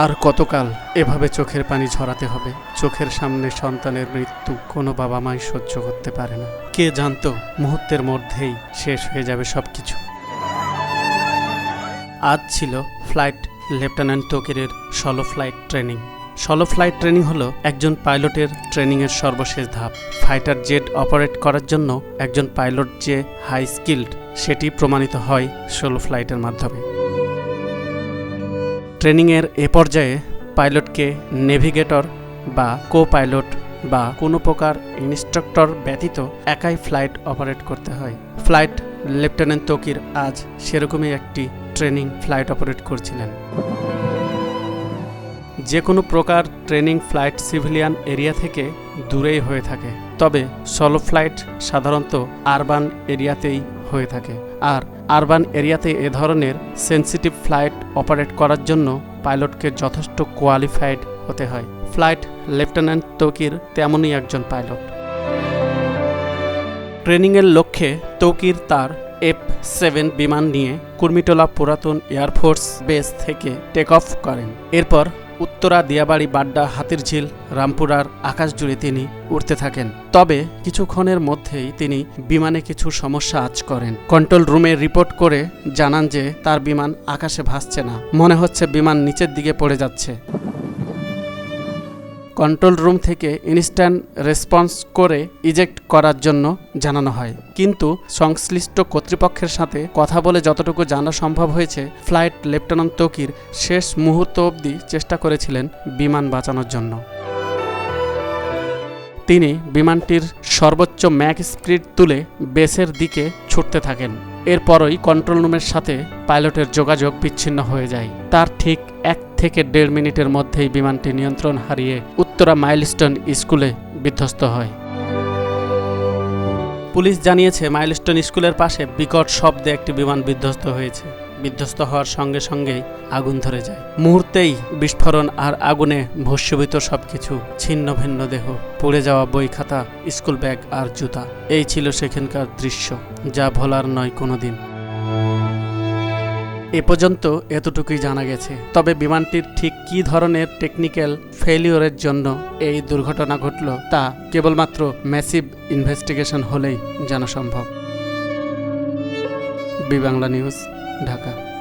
আর কতকাল এভাবে চোখের পানি ঝরাতে হবে? চোখের সামনে সন্তানের মৃত্যু কোনো বাবা মাই সহ্য করতে পারে না। কে জানতো মুহূর্তের মধ্যেই শেষ হয়ে যাবে সব কিছু আজ ছিল flight lieutenant তোকিরের solo flight training. Solo flight training হলো একজন পাইলটের ট্রেনিংয়ের সর্বশেষ ধাপ। ফাইটার জেট অপারেট করার জন্য একজন পাইলট যে হাই স্কিল্ড, সেটি প্রমাণিত হয় সোলো ফ্লাইটের মাধ্যমে। ট্রেনিংয়ের এ পর্যায়ে পাইলটকে নেভিগেটর বা কো পাইলট বা কোনো প্রকার ইনস্ট্রাক্টর ব্যতীত একাই ফ্লাইট অপারেট করতে হয়। ফ্লাইট লেফটেন্যান্ট তকির আজ সেরকমই একটি ট্রেনিং ফ্লাইট অপারেট করছিলেন। যে কোনো প্রকার ট্রেনিং ফ্লাইট সিভিলিয়ান এরিয়া থেকে দূরেই হয়ে থাকে, তবে সলো ফ্লাইট সাধারণত আরবান এরিয়াতেই হয়ে থাকে। আর আরবান এরিয়াতে এ ধরনের সেন্সিটিভ ফ্লাইট অপারেট করার জন্য পাইলটকে যথেষ্ট কোয়ালিফাইড হতে হয়। ফ্লাইট লেফটেন্যান্ট তৌকির তেমনই একজন পাইলট। ট্রেনিংয়ের লক্ষ্যে তৌকির তার এফ সেভেন বিমান নিয়ে কুর্মিটোলা পুরাতন এয়ারফোর্স বেস থেকে টেক অফ করেন। এরপর উত্তরা দিয়াবাড়ি বাড্ডা হাতিরঝিল, রামপুরার আকাশ জুড়ে তিনি উঠতে থাকেন। তবে কিছুক্ষণের মধ্যেই তিনি বিমানে কিছু সমস্যা আজ করেন। কন্ট্রোল রুমে রিপোর্ট করে জানান যে তার বিমান আকাশে ভাসছে না। মনে হচ্ছে বিমান নিচের দিকে পড়ে যাচ্ছে। কন্ট্রোল রুম থেকে ইনস্ট্যান্ট রেসপন্স করে ইজেক্ট করার জন্য জানানো হয়। কিন্তু সংশ্লিষ্ট কর্তৃপক্ষের সাথে কথা বলে যতটুকু জানা সম্ভব হয়েছে ফ্লাইট লেফটেন্যান্ট তকির শেষ মুহূর্ত অবধি চেষ্টা করেছিলেন বিমান বাঁচানোর জন্য। তিনি বিমানটির সর্বোচ্চ ম্যাক স্পিড তুলে বেসের দিকে ছুটতে থাকেন। এরপরই কন্ট্রোল রুমের সাথে পাইলটের যোগাযোগ বিচ্ছিন্ন হয়ে যায়। তার ঠিক এক থেকে দেড় মিনিটের মধ্যেই বিমানটি নিয়ন্ত্রণ হারিয়ে উত্তরা মাইলস্টোন স্কুলে বিধ্বস্ত হয়। পুলিশ জানিয়েছে, মাইলস্টোন স্কুলের পাশে বিকট শব্দে একটি বিমান বিধ্বস্ত হয়েছে। বিধ্বস্ত হওয়ার সঙ্গে সঙ্গেই আগুন ধরে যায়। মুহূর্তেই বিস্ফোরণ আর আগুনে ভস্মীভূত সবকিছু, ছিন্ন ভিন্ন দেহ, পুড়ে যাওয়া বই খাতা, স্কুল ব্যাগ আর জুতা, এই ছিল সেখানকার দৃশ্য, যা ভোলার নয় কোনোদিন। এ পর্যন্ত এতটুকুই জানা গেছে। তবে বিমানটির ঠিক কী ধরনের টেকনিক্যাল ফেলিওরের জন্য এই দুর্ঘটনা ঘটল, তা কেবলমাত্র ম্যাসিভ ইনভেস্টিগেশন হলেই জানা সম্ভব। B Bangla news. ঢাকা।